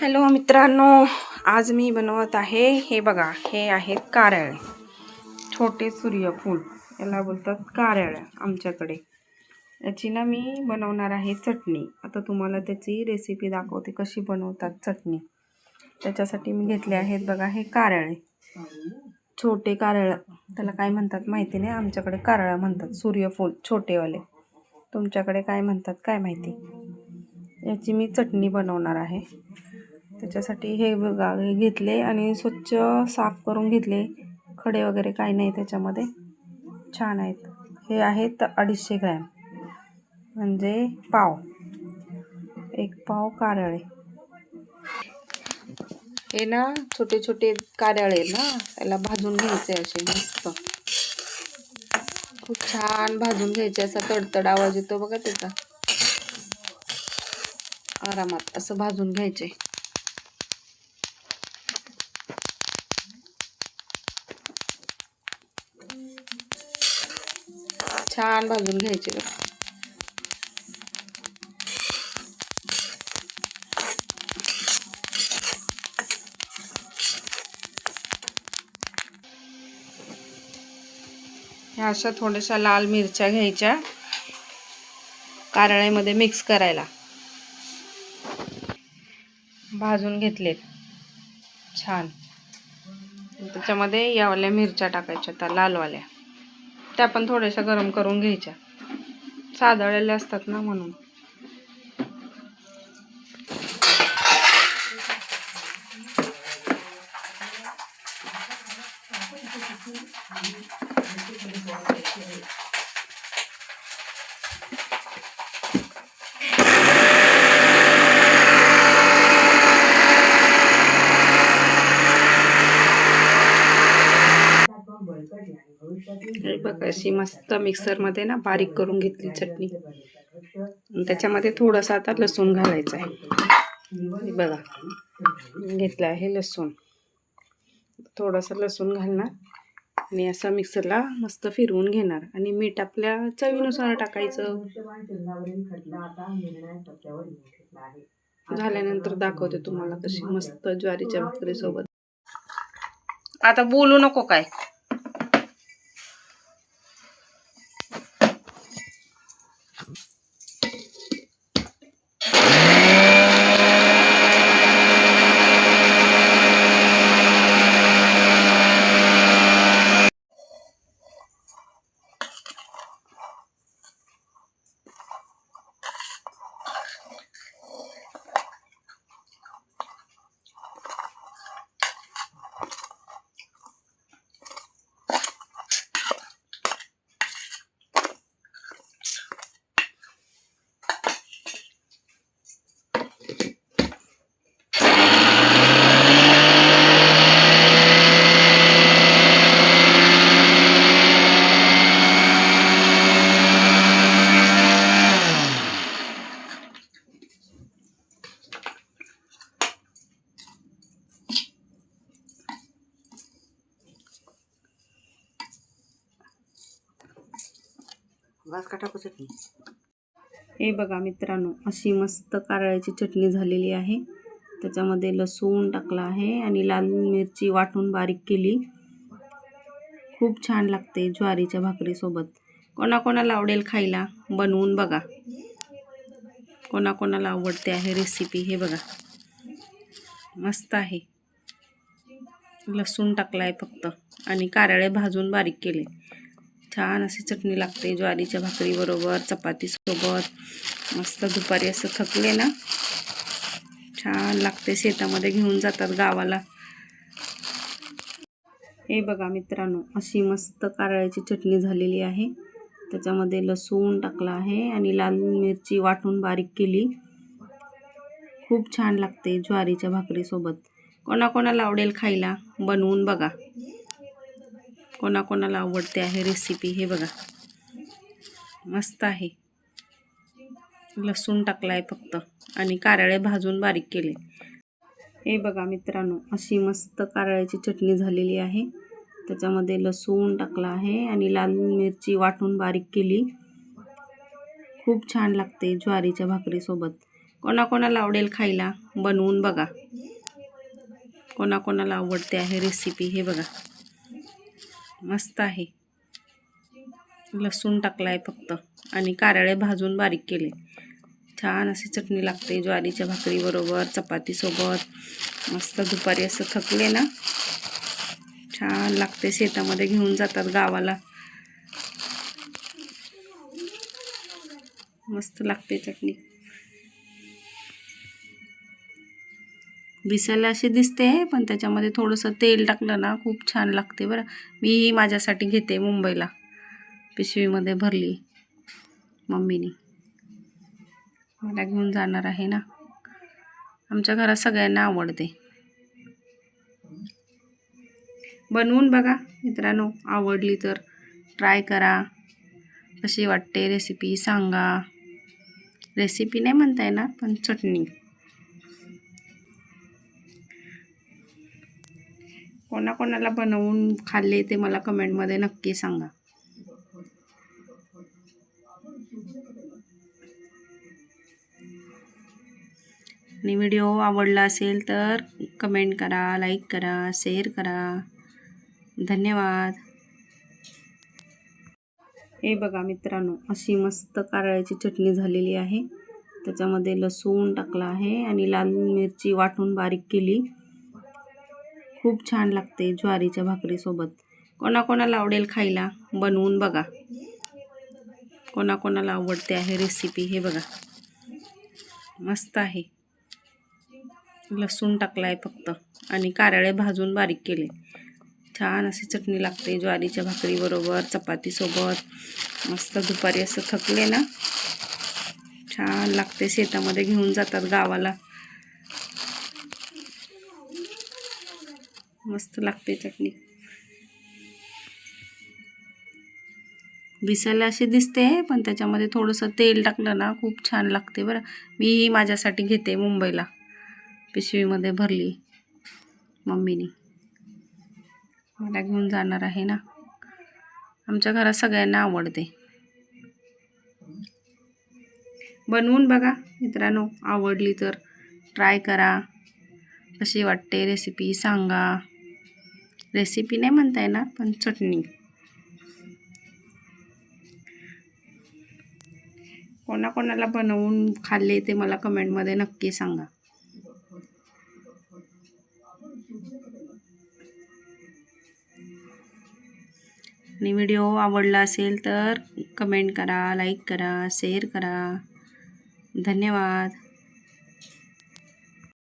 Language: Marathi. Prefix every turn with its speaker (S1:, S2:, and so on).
S1: हॅलो मित्रांनो आज मी बनवत आहे हे बघा हे आहेत कारळे. छोटे सूर्यफूल याला बोलतात कारळे आमच्याकडे. याची ना मी बनवणार आहे चटणी. आता तुम्हाला त्याची रेसिपी दाखवते कशी बनवतात चटणी. त्याच्यासाठी मी घेतले आहेत बघा हे कारळे. छोटे कारळं त्याला काय म्हणतात माहिती नाही आमच्याकडे कारळं म्हणतात सूर्यफूल छोटेवाले. तुमच्याकडे काय म्हणतात काय माहिती? याची मी चटणी बनवणार आहे. त्याच्यासाठी हे बघा हे घेतले आणि स्वच्छ साफ करून घेतले. खडे वगैरे काही नाही त्याच्यामध्ये. छान आहेत. हे आहेत अडीचशे ग्रॅम. म्हणजे पाव. एक पाव कारळे. हे ना छोटे छोटे कारळे ना त्याला भाजून घ्यायचे असे मस्त. खूप छान भाजून घ्यायचे असा तडतड आवाज येतो बघा त्याचा. आरामात असं भाजून घ्यायचे. छान भाजून घ्यायचे बघा. ह्या अशा थोड्याशा लाल मिरच्या घ्यायच्या कारळ्यामध्ये मिक्स करायला. भाजून घेतलेत. छान. त्याच्यामध्ये यावाल्या मिरच्या टाकायच्या त्या लालवाल्या. त्या पण थोड्याशा गरम करून घ्यायच्या. सादळलेल्या असतात ना म्हणून. बघा अशी मस्त मिक्सरमध्ये ना बारीक करून घेतली चटणी. त्याच्यामध्ये थोडंसं आता लसूण घालायचं आहे. बघा घेतलं आहे लसूण. थोडंसं लसूण घालणार आणि असं मिक्सरला मस्त फिरवून घेणार. आणि मीठ आपल्या चवीनुसार टाकायचं. झाल्यानंतर दाखवते तुम्हाला कशी मस्त ज्वारीच्या भाकरीसोबत. आता बोलू नको काय. हे बघा मित्रांनो अशी मस्त कारळ्याची चटणी झालेली आहे. त्याच्यामध्ये लसूण टाकला आहे आणि लाल मिरची वाटून बारीक केली. खूप छान लागते ज्वारीच्या भाकरीसोबत. कोणाकोणाला आवडेल खायला बनवून बघा. कोणाकोणाला आवडते आहे रेसिपी हे बघा. मस्त आहे. लसूण टाकला आहे फक्त आणि कारळे भाजून बारीक केले. छान अशी चटणी लागते ज्वारीच्या भाकरीबरोबर चपातीसोबत मस्त दुपारी असं थकले ना. छान लागते शेतामध्ये घेऊन जातात गावाला. हे बघा मित्रांनो अशी मस्त कारळ्याची चटणी झालेली आहे. त्याच्यामध्ये लसूण टाकला आहे आणि लाल मिरची वाटून बारीक केली. खूप छान लागते ज्वारीच्या भाकरीसोबत. कोणाकोणाला आवडेल खायला बनवून बघा. कोणाकोणाला आवडते आहे रेसिपी हे बघा. मस्त आहे. लसूण टाकला आहे फक्त आणि कारळे भाजून बारीक केले. हे बघा मित्रांनो अशी मस्त कारळ्याची चटणी झालेली आहे. त्याच्यामध्ये लसूण टाकला आहे आणि लाल मिरची वाटून बारीक केली. खूप छान लागते ज्वारीच्या भाकरीसोबत. कोणाकोणाला आवडेल खायला बनवून बघा. कोणाकोणाला आवडते आहे रेसिपी हे बघा. मस्त आहे. लसूण टाकला आहे फक्त. आणि कारळे भाजून बारीक केले. छान अशी चटणी लागते ज्वारीच्या भाकरीबरोबर चपातीसोबत मस्त दुपारी असं थकले ना? छान लागते शेतामध्ये घेऊन जातात गावाला. मस्त लागते चटणी. दिसायला अशी दिसते पण त्याच्यामध्ये थोडंसं तेल टाकलं ना खूप छान लागते बरं. मी ही माझ्यासाठी घेते मुंबईला पिशवीमध्ये भरली मम्मीनी. मला घेऊन जाणार आहे ना. आमच्या घरात सगळ्यांना आवडते. बनवून बघा मित्रांनो आवडली तर ट्राय करा. कशी वाटते रेसिपी सांगा. रेसिपी नाही म्हणता येणार पण चटणी. कोणाकोणाला बनवून खाल्ले ते मला कमेंटमध्ये नक्की सांगा. आणि व्हिडिओ आवडला असेल तर कमेंट करा लाईक करा शेअर करा. धन्यवाद. हे बघा मित्रांनो अशी मस्त कारळ्याची चटणी झालेली आहे. त्याच्यामध्ये लसूण टाकला आहे आणि लाल मिरची वाटून बारीक केली. खूप छान लागते ज्वारीच्या भाकरीसोबत. कोणाकोणाला आवडेल खायला बनवून बघा. कोणाकोणाला आवडते आहे रेसिपी हे बघा. मस्त आहे. लसूण टाकला आहे फक्त आणि कारळे भाजून बारीक केले. छान अशी चटणी लागते ज्वारीच्या भाकरीबरोबर चपातीसोबत. मस्त दुपारी असं थकले ना? छान लागते शेतामध्ये घेऊन जातात गावाला. मस्त लागते चटणी. दिसायला अशी दिसते पण त्याच्यामध्ये थोडंसं तेल टाकलं ना खूप छान लागते बरं. मी ही माझ्यासाठी घेते मुंबईला. पिशवीमध्ये भरली मम्मीनी. मला घेऊन जाणार आहे ना. आमच्या घरात सगळ्यांना आवडते. बनवून बघा मित्रांनो आवडली तर ट्राय करा. कशी वाटते रेसिपी सांगा. रेसिपी नाही म्हणता येणार पण चटणी. कोणाकोणाला बनवून खाल्ले ते मला कमेंटमध्ये नक्की सांगा. आणि व्हिडिओ आवडला असेल तर कमेंट करा लाईक करा शेअर करा. धन्यवाद.